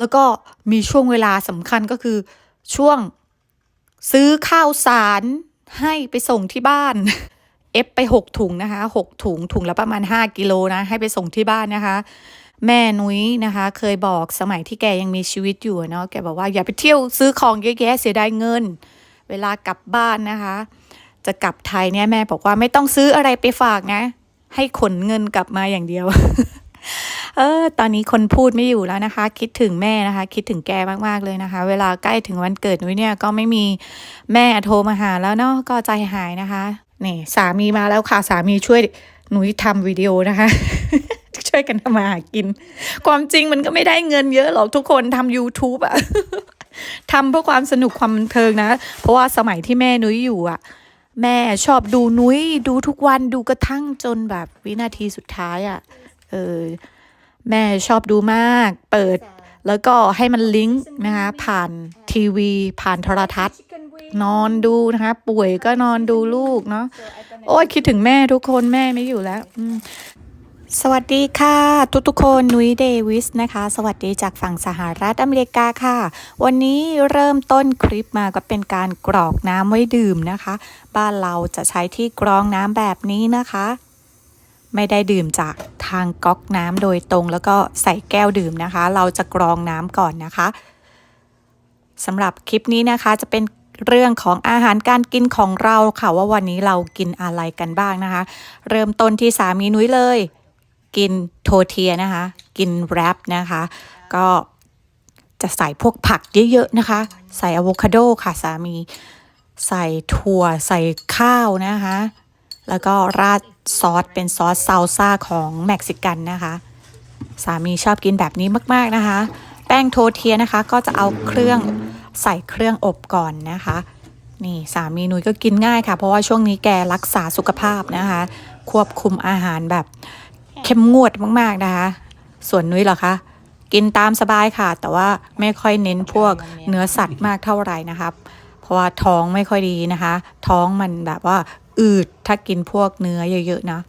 แล้วก็มีช่วงเวลาสำคัญก็คือช่วงซื้อข้าวสารให้ไปส่งที่บ้าน เอฟไปหกถุงนะคะหกถุงถุงละประมาณห้ากิโลนะให้ไปส่งที่บ้านนะคะ แม่นุ้ยนะคะ เคยบอกสมัยที่แกยังมีชีวิตอยู่เนาะแกบอกว่าอย่าไปเที่ยวซื้อของเยอะแยะเสียดายเงิน เวลากลับบ้านนะคะ จะกลับไทยเนี่ยแม่บอกว่าไม่ต้องซื้ออะไรไปฝากนะ ให้ขนเงินกลับมาอย่างเดียว ออ ตอนนี้คนพูดไม่อยู่แล้วนะคะ คิดถึงแม่นะคะ คิดถึงแกมากๆเลยนะคะ เวลาใกล้ถึงวันเกิดนุ้ยเนี่ยก็ไม่มีแม่โทรมาหาแล้วเนาะก็ใจหายนะคะนี่สามีมาแล้วค่ะสามีช่วยหนุ้ยทำวิดีโอนะคะ ช่วยกันทำมาหากิน ความจริงมันก็ไม่ได้เงินเยอะหรอกทุกคนทำ YouTube อะทำเพื่อความสนุกความบันเทิงนะ เพราะว่าสมัยที่แม่นุ้ยอยู่อะแม่ชอบดูนุ้ยดูทุกวันดูกระทั่งจนแบบวินาทีสุดท้ายอะเออ แม่ชอบดูมาก เปิด แล้วก็ให้มันลิงก์นะคะผ่านทีวี ผ่านโทรทัศน์ นอนดูนะคะ ป่วยก็นอนดูลูกเนาะโอ้ยคิดถึงแม่ทุกคนแม่ไม่อยู่แล้วสวัสดีค่ะ ทุกๆคนนุ้ยเดวิสนะคะ สวัสดีจากฝั่งสหรัฐอเมริกาค่ะ วันนี้เริ่มต้นคลิปมาก็เป็นการกรอกน้ำไว้ดื่มนะคะ บ้านเราจะใช้ที่กรองน้ำแบบนี้นะคะ ไม่ได้ดื่มจากทางก๊อกน้ำโดยตรงแล้วก็ใส่แก้วดื่มนะคะ เราจะกรองน้ำก่อนนะคะสำหรับคลิปนี้นะคะจะเป็นเรื่องของอาหารการกินของเราค่ะว่าวันนี้เรากินอะไรกันบ้างนะคะ เริ่มต้นที่สามีนุ้ยเลย กินโทเทียนะคะ กินแรปนะคะ ก็จะใส่พวกผักเยอะๆนะคะ ใส่อะโวคาโดค่ะสามี ใส่ถั่วใส่ข้าวนะคะ แล้วก็ราดซอสเป็นซอสซาลซ่าของเม็กซิกันนะคะ สามีชอบกินแบบนี้มาก ๆนะคะ แป้งโทเทียนะคะก็จะเอาเครื่องใส่เครื่องอบก่อนนะคะ นี่สามีนุ้ยก็กินง่ายค่ะ เพราะว่าช่วงนี้แกรักษาสุขภาพนะคะ ควบคุมอาหารแบบเข้มงวดมากๆนะคะ ส่วนนุ้ยเหรอคะกินตามสบายค่ะ แต่ว่าไม่ค่อยเน้นพวกเนื้อสัตว์มากเท่าไหร่นะครับ เพราะว่าท้องไม่ค่อยดีนะคะ ท้องมันแบบว่า อืดถ้ากินพวกเนื้อเยอะๆนะ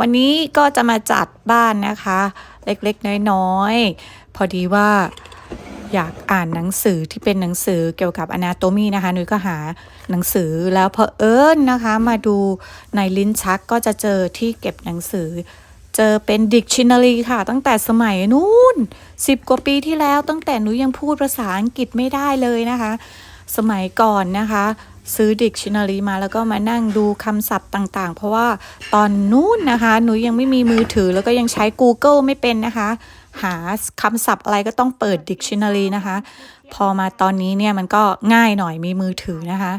วันนี้ก็จะมาจัดบ้านนะคะ เล็กๆน้อยๆ พอดีว่าอยากอ่านหนังสือที่เป็นหนังสือเกี่ยวกับ anatomy นะคะนุ้ยก็หาหนังสือแล้วเพอเอิญนะคะ มาดูในลิ้นชักก็จะเจอที่เก็บหนังสือ เจอเป็น dictionary ค่ะ ตั้งแต่สมัยนู้นสิบกว่าปีที่แล้วตั้งแต่หนูยังพูดภาษาอังกฤษไม่ได้เลยนะคะ สมัยก่อนนะคะ ซื้อ dictionary มาแล้วก็มานั่งดูคำศัพท์ต่างๆ เพราะว่าตอนนู้นนะคะ หนูยังไม่มีมือถือแล้วก็ยังใช้ Google ไม่เป็นนะคะ หาคำศัพท์อะไรก็ต้องเปิด dictionary นะคะ พอมาตอนนี้เนี่ยมันก็ง่ายหน่อยมีมือถือนะคะ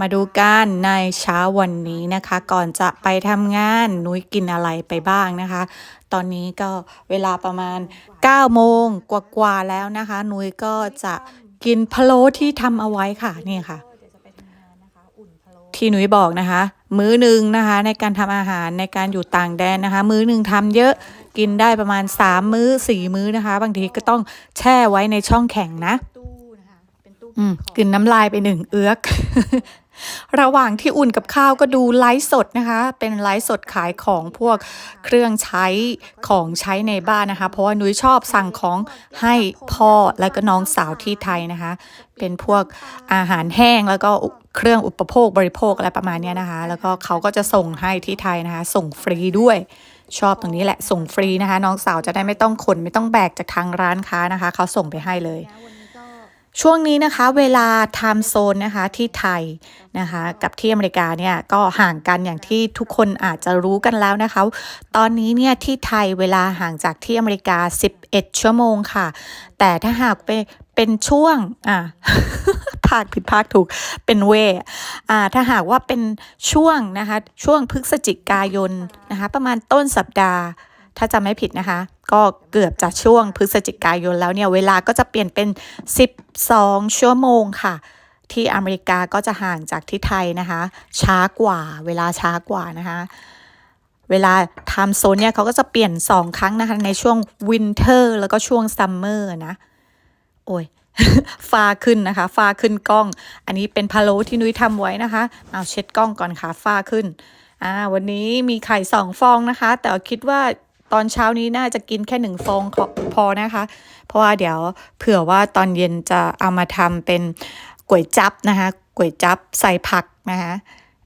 มาดูกันในเช้าวันนี้นะคะ ก่อนจะไปทำงานนุ้ยกินอะไรไปบ้างนะคะ ตอนนี้ก็เวลาประมาณ9โมงกว่าๆแล้วนะคะ นุ้ยก็จะกินพะโล้ที่ทำเอาไว้ค่ะนี่ค่ะ ที่หนุ้ยบอกนะคะ มื้อหนึ่งนะคะ ในการทำอาหารในการอยู่ต่างแดนนะคะ มื้อหนึ่งทำเยอะกินได้ประมาณ 3 มื้อ 4 มื้อนะคะ บางทีก็ต้องแช่ไว้ในช่องแข็งนะอืมกลืนน้ำลายไปหนึ่งเอื้อก ระหว่างที่อุ่นกับข้าวก็ดูไลฟ์สดนะคะ เป็นไลฟ์สดขายของพวกเครื่องใช้ของใช้ในบ้านนะคะ เพราะว่านุ้ยชอบสั่งของให้พ่อและก็น้องสาวที่ไทยนะคะ เป็นพวกอาหารแห้งแล้วก็เครื่องอุปโภคบริโภคอะไรประมาณนี้นะคะ แล้วก็เขาก็จะส่งให้ที่ไทยนะคะ ส่งฟรีด้วยชอบตรงนี้แหละส่งฟรีนะคะ น้องสาวจะได้ไม่ต้องขนไม่ต้องแบกจากทางร้านค้านะคะ เขาส่งไปให้เลย ช่วงนี้นะคะเวลาไทม์โซนนะคะที่ไทยนะคะกับที่อเมริกาเนี่ยก็ห่างกันอย่างที่ทุกคนอาจจะรู้กันแล้วนะคะ ตอนนี้เนี่ยที่ไทยเวลาห่างจากที่อเมริกา 11 ชั่วโมงค่ะ แต่ถ้าหากเป็นเป็นช่วงอะภาคผิดภาคถูกเป็นเวอ่าถ้าหากว่าเป็นช่วงนะคะช่วงพฤศจิกายนนะคะประมาณต้นสัปดาห์ถ้าจำไม่ผิดนะคะ ก็เกือบจะช่วงพฤศจิกายนแล้วเนี่ยเวลาก็จะเปลี่ยนเป็น 12 ชั่วโมงค่ะ ที่อเมริกาก็จะห่างจากที่ไทยนะคะ ช้ากว่าเวลาช้ากว่านะคะเวลาไทม์โซนเนี่ยเขาก็จะเปลี่ยน 2 ครั้งนะคะ ในช่วงวินเทอร์แล้วก็ช่วงซัมเมอร์นะ โอ้ยฟ้าขึ้นนะคะฟ้าขึ้นกล้อง อันนี้เป็นพะโล้ที่นุ้ยทำไว้นะคะเอาเช็ดกล้องก่อนค่ะฟ้าขึ้นอ่าวันนี้มีไข่สองฟองนะคะ แต่คิดว่า ตอนเช้านี้น่าจะกินแค่หนึ่งฟองพอนะคะ เพราะว่าเดี๋ยวเผื่อว่าตอนเย็นจะเอามาทำเป็นก๋วยจับนะคะก๋วยจับใส่ผักนะคะ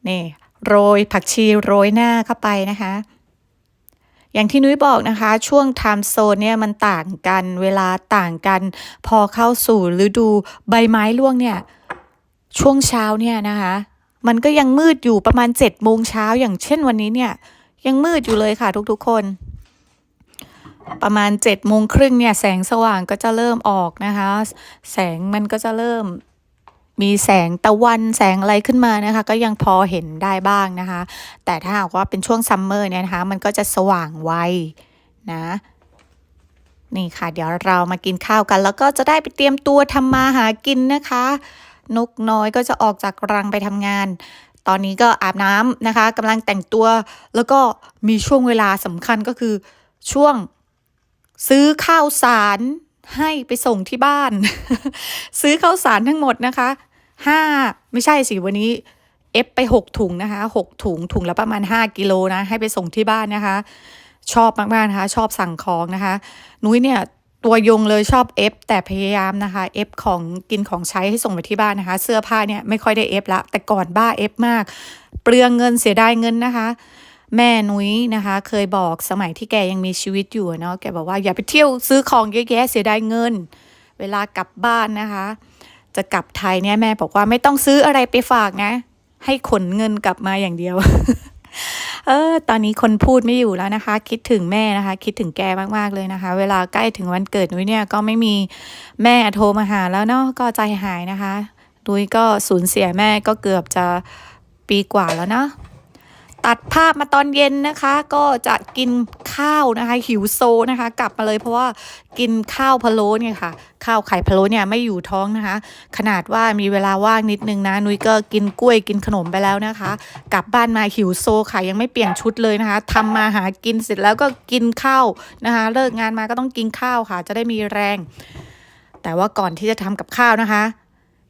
นี่โรยผักชีโรยหน้าเข้าไปนะคะ อย่างที่นุ้ยบอกนะคะ ช่วงไทม์โซนเนี่ยมันต่างกันเวลาต่างกัน พอเข้าสู่ฤดูใบไม้ร่วงเนี่ย ช่วงเช้าเนี่ยนะคะ มันก็ยังมืดอยู่ประมาณ7จ็ดโมงเช้าอย่างเช่นวันนี้เนี่ย ยังมืดอยู่เลยค่ะทุกๆคน ประมาณ7จ็ดโมงครึ่งเนี่ยแสงสว่างก็จะเริ่มออกนะคะ แสงมันก็จะเริ่มมีแสงตะวันแสงอะไรขึ้นมานะคะ ก็ยังพอเห็นได้บ้างนะคะ แต่ถ้าหากว่าเป็นช่วงซัมเมอร์เนี่ยนะคะ มันก็จะสว่างไวนะนี่ค่ะ เดี๋ยวเรามากินข้าวกัน แล้วก็จะได้ไปเตรียมตัวทำมาหากินนะคะ นกน้อยก็จะออกจากรังไปทำงาน ตอนนี้ก็อาบน้ำนะคะกำลังแต่งตัว แล้วก็มีช่วงเวลาสำคัญก็คือช่วง ซื้อข้าวสารให้ไปส่งที่บ้าน ซื้อข้าวสารทั้งหมดนะคะห้าไม่ใช่สิวันนี้เอฟไปหกถุงนะคะหกถุงถุงละประมาณห้ากิโลนะให้ไปส่งที่บ้านนะคะ ชอบมากๆนะคะ ชอบสั่งของนะคะ นุ้ยเนี่ยตัวยงเลยชอบเอฟแต่พยายามนะคะเอฟของกินของใช้ให้ส่งไปที่บ้านนะคะ เสื้อผ้าเนี่ยไม่ค่อยได้เอฟละแต่ก่อนบ้าเอฟมาก เปลืองเงินเสียดายเงินนะคะ แม่นุ้ยนะคะ เคยบอกสมัยที่แกยังมีชีวิตอยู่เนาะแกบอกว่าอย่าไปเที่ยวซื้อของเยอะแยะเสียดายเงิน เวลากลับบ้านนะคะ จะกลับไทยเนี่ยแม่บอกว่าไม่ต้องซื้ออะไรไปฝากนะ ให้ขนเงินกลับมาอย่างเดียวเออ ตอนนี้คนพูดไม่อยู่แล้วนะคะ คิดถึงแม่นะคะ คิดถึงแกมากๆเลยนะคะ เวลาใกล้ถึงวันเกิดนุ้ยเนี่ยก็ไม่มีแม่โทรมาหาแล้วเนาะ ก็ใจหายนะคะ นุ้ยก็สูญเสียแม่ก็เกือบจะปีกว่าแล้วเนาะ ตัดภาพมาตอนเย็นนะคะ ก็จะกินข้าวนะคะ หิวโซนะคะ กลับมาเลยเพราะว่ากินข้าวพะโล้เนี่ยค่ะ ข้าวไข่พะโล้เนี่ยไม่อยู่ท้องนะคะ ขนาดว่ามีเวลาว่างนิดนึงนะนุ้ยก็กินกล้วยกินขนมไปแล้วนะคะ กลับบ้านมาหิวโซค่ะยังไม่เปลี่ยนชุดเลยนะคะทำมาหากินเสร็จแล้วก็กินข้าวนะคะ เลิกงานมาก็ต้องกินข้าวค่ะ จะได้มีแรง แต่ว่าก่อนที่จะทำกับข้าวนะคะ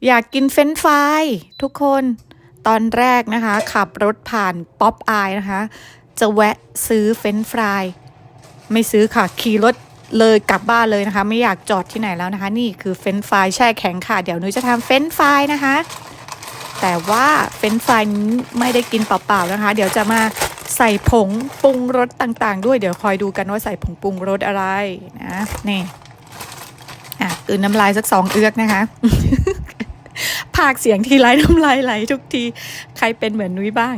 อยากกินเฟรนช์ฟรายทุกคน ตอนแรกนะคะ ขับรถผ่านป๊อปอายนะคะ จะแวะซื้อเฟรนฟราย ไม่ซื้อค่ะ ขี่รถเลยกลับบ้านเลยนะคะ ไม่อยากจอดที่ไหนแล้วนะคะ นี่คือเฟรนฟรายแช่แข็งค่ะ เดี๋ยวนุ้ยจะทำเฟรนฟรายนะคะ แต่ว่าเฟรนฟรายนี้ไม่ได้กินเปล่าๆนะคะ เดี๋ยวจะมาใส่ผงปรุงรสต่างๆ ด้วยเดี๋ยวคอยดูกันว่าใส่ผงปรุงรสอะไรนะนี่อะอืนน้ำลายสักสองเอือกนะคะาคเสียงทีไรน้ำลายไหลทุกที ใครเป็นเหมือนนุ้ยบ้าง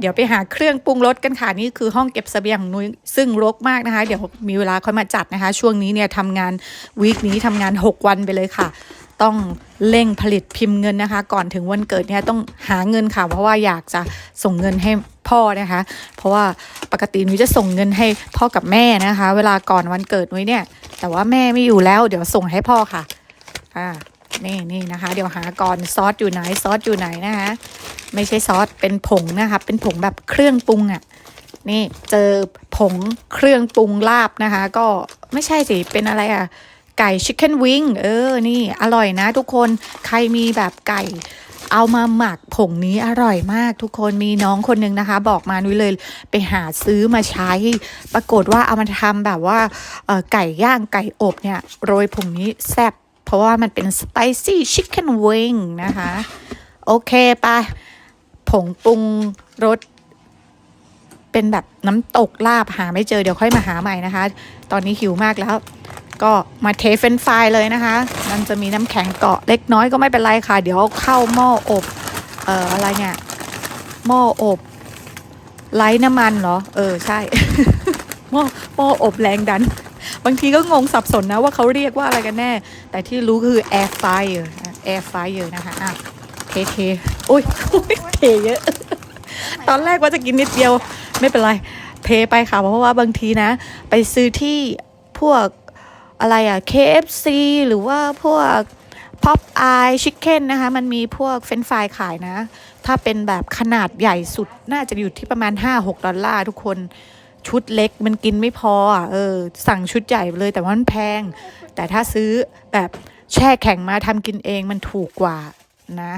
เดี๋ยวไปหาเครื่องปรุงรสกันค่ะนี่คือห้องเก็บสเสบียงของนุ้ยซึ่งรกมากนะคะ เดี๋ยวมีเวลาค่อยมาจัดนะคะ ช่วงนี้เนี่ยทำงานวีคนี้ทำงาน 6 วันไปเลยค่ะ ต้องเร่งผลิตพิมพ์เงินนะคะ ก่อนถึงวันเกิดเนี่ยต้องหาเงินค่ะ เพราะว่าอยากจะส่งเงินให้พ่อนะคะ เพราะว่าปกตินุ้ยจะส่งเงินให้พ่อกับแม่นะคะ เวลาก่อนวันเกิดนุ้ยเนี่ย แต่ว่าแม่ไม่อยู่แล้ว เดี๋ยวส่งให้พ่อค่ะอ่า นี่นี่นะคะ เดี๋ยวหาก่อนซอสอยู่ไหนซอสอยู่ไหนนะคะ ไม่ใช่ซอสเป็นผงนะคะเป็นผงแบบเครื่องปรุงอะ่ะนี่เจอผงเครื่องปรุงลาบนะคะ ก็ไม่ใช่สิเป็นอะไรอะ่ะไก่ชิคเก้นวิงเออนี่อร่อยนะทุกคนใครมีแบบไก่เอามาหมักผงนี้อร่อยมากทุกคนมีน้องคนหนึ่งนะคะ บอกมานุ้ยเลยไปหาซื้อมาใช้ ปรากฏว่าเอามาทำแบบว่าไก่ย่างไก่อบเนี่ย โรยผงนี้แซ่บ เพราะว่ามันเป็น spicy chicken wing นะคะ โอเคไปผงปรุงรสเป็นแบบน้ำตกลาบหาไม่เจอเดี๋ยวค่อยมาหาใหม่นะคะ ตอนนี้หิวมากแล้ว ก็มาเทเฟนฟรายเลยนะคะ มันจะมีน้ำแข็งเกาะเล็กน้อยก็ไม่เป็นไรค่ะ เดี๋ยวเข้าหม้ออบเอ่ออะไรเนี่ยหม้ออบไร้น้ำมันเหรอ เออใช่หม้อหม้ออบแรงดัน บางทีก็งงสับสนนะว่าเขาเรียกว่าอะไรกันแน่ แต่ที่รู้คือ air fryer air fryer นะคะอะเทเทอุ้ยเทเยอะ ตอนแรกว่าจะกินนิดเดียว ไม่เป็นไรเทไปค่ะ เพราะว่าบางทีนะ ไปซื้อที่พวกอะไรอะ KFC หรือว่าพวก Pop Eye Chicken นะคะ มันมีพวกเฟรนฟรายขายนะ ถ้าเป็นแบบขนาดใหญ่สุดน่าจะอยู่ที่ประมาณ 5-6 ดอลลาร์ทุกคน ชุดเล็กมันกินไม่พออะเออ สั่งชุดใหญ่เลยแต่ว่ามันแพง แต่ถ้าซื้อแบบแช่แข็งมาทำกินเองมันถูกกว่านะ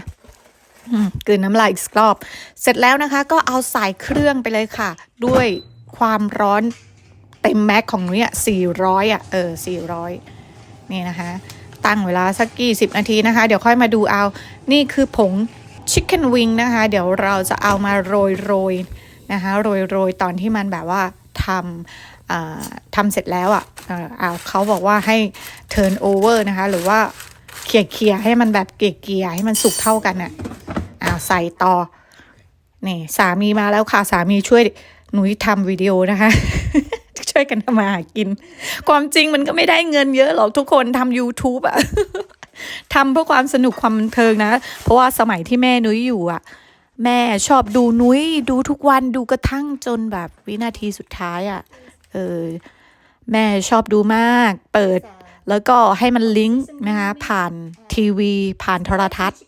กืนน้ำลายอีกรอบ เสร็จแล้วนะคะ ก็เอาใส่เครื่องไปเลยค่ะ ด้วยความร้อนเต็มแม็กของนุ้ยอะสี่ร้อยอะ เออสี่ร้อยนี่นะคะ ตั้งเวลาสักกี่สิบนาทีนะคะ เดี๋ยวค่อยมาดูเอา นี่คือผงชิคเก้นวิงนะคะ เดี๋ยวเราจะเอามาโรยโรย นะคะโรยโรยๆตอนที่มันแบบว่าทำทำเสร็จแล้วอะเออเอาเขาบอกว่าให้ turn over นะคะ หรือว่าเขี่ยเคียให้มันแบบเกลี่ยๆให้มันสุกเท่ากันอะอ่าใส่ต่อนี่สามีมาแล้วค่ะ สามีช่วยหนุยทำวิดีโอนะคะ ช่วยกันทำมาหากิน ความจริงมันก็ไม่ได้เงินเยอะหรอกทุกคนทำ YouTube อะทำเพื่อความสนุกความบันเทิงนะ เพราะว่าสมัยที่แม่นุ้ยอยู่อะ แม่ชอบดูนุ้ยดูทุกวันดูกระทั่งจนแบบวินาทีสุดท้ายอะเออ แม่ชอบดูมาก เปิด แล้วก็ให้มันลิงก์นะคะ ผ่านทีวี ผ่านโทรทัศน์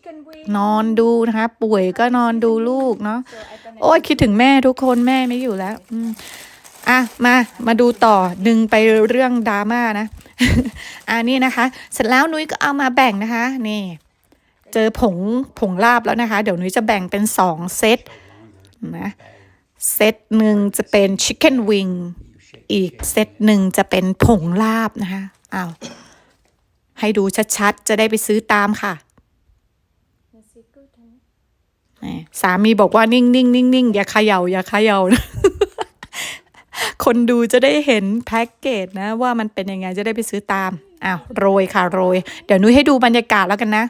นอนดูนะคะ ป่วยก็นอนดูลูกเนาะโอ้ยคิดถึงแม่ทุกคนแม่ไม่อยู่แล้วอะมามาดูต่อดึงไปเรื่องดราม่านะอันนี้นะคะ เสร็จแล้วนุ้ยก็เอามาแบ่งนะคะ นี่ เจอผงผงลาบแล้วนะคะ เดี๋ยวนุ้ยจะแบ่งเป็นสองเซตนะเซตหนึ่งจะเป็นชิคเก้นวิงอีกเซตหนึ่งจะเป็นผงลาบนะคะอ้าวให้ดูชัดๆ จะได้ไปซื้อตามค่ะสามีบอกว่านิ่งนิ่งนิ่งนิ่งอย่าเขย่าอย่าเขย่านะคนดูจะได้เห็นแพ็กเกจนะ ว่ามันเป็นยังไงจะได้ไปซื้อตามอ้าวโรยค่ะโรย เดี๋ยวนุ้ยให้ดูบรรยากาศแล้วกันนะ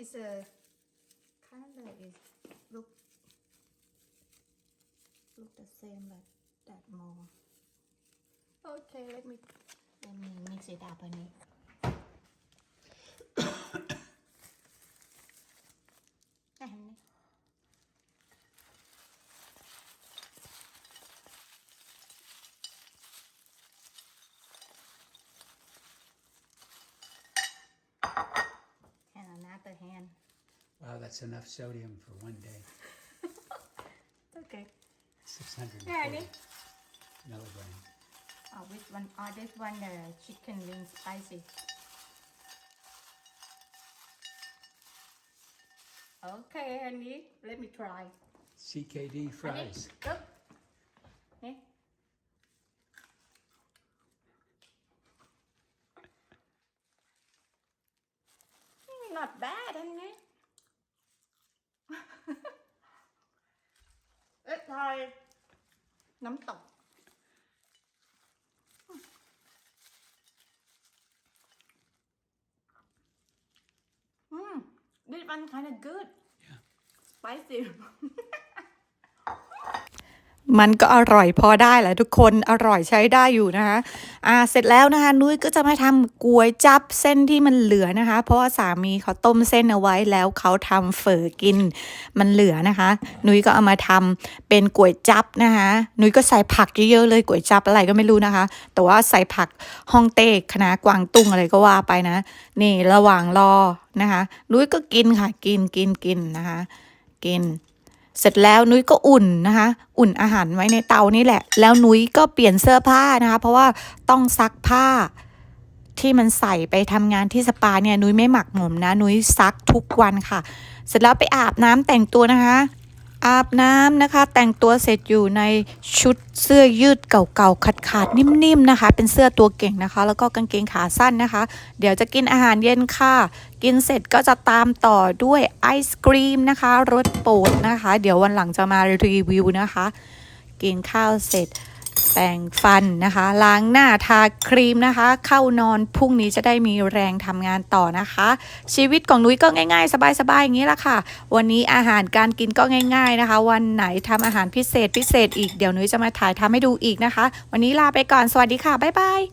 It's a color is look look the same but that more. Okay, let me let me mix it up อัน Wow, that's enough sodium for one day. okay Six hundred Yeah, I and mean- milligrams. Oh, which one? Oh, this one, the chicken wing spicy. Okay, honey, let me try. CKD fries. Go. Okay. น้ำตก Mm, this one kind of good. Spicy. มันก็อร่อยพอได้แหละทุกคนอร่อยใช้ได้อยู่นะคะอ่าเสร็จแล้วนะคะ นุ้ยก็จะมาทำก๋วยจับเส้นที่มันเหลือนะคะ เพราะว่าสามีเขาต้มเส้นเอาไว้แล้วเขาทำเฝอกินมันเหลือนะคะ นุ้ยก็เอามาทำเป็นก๋วยจับนะคะ นุ้ยก็ใส่ผักเยอะๆเลยก๋วยจับอะไรก็ไม่รู้นะคะ แต่ว่าใส่ผักฮ่องเต้คณะกวางตุ้งอะไรก็ว่าไปนะ นี่ระหว่างรอนะคะ นุ้ยก็กินค่ะกินกินกินนะคะ กิน เสร็จแล้วนุ้ยก็อุ่นนะคะ อุ่นอาหารไว้ในเตานี่แหละ แล้วนุ้ยก็เปลี่ยนเสื้อผ้านะคะ เพราะว่าต้องซักผ้าที่มันใส่ไปทำงานที่สปาเนี่ยนุ้ยไม่หมักหมมนะ นุ้ยซักทุกวันค่ะ เสร็จแล้วไปอาบน้ำแต่งตัวนะคะ อาบน้ำนะคะ แต่งตัวเสร็จอยู่ในชุดเสื้อยืดเก่าๆขาดๆนิ่มๆนะคะ เป็นเสื้อตัวเก่งนะคะ แล้วก็กางเกงขาสั้นนะคะ เดี๋ยวจะกินอาหารเย็นค่ะ กินเสร็จก็จะตามต่อด้วยไอศกรีมนะคะรสโปรดนะคะ เดี๋ยววันหลังจะมารีวิวนะคะ กินข้าวเสร็จ ปรงฟันนะคะ ล้างหน้าทาครีมนะคะ เข้านอนพรุ่งนี้จะได้มีแรงทำงานต่อนะคะ ชีวิตของนุ้ยก็ง่ายๆ สบายๆอย่างนี้ละค่ะ วันนี้อาหารการกินก็ง่าย ๆนะคะ วันไหนทำอาหารพิเศษพิเศษอีกเดี๋ยวนุ้ยจะมาถ่ายทำให้ดูอีกนะคะ วันนี้ลาไปก่อนสวัสดีค่ะบ๊ายบาย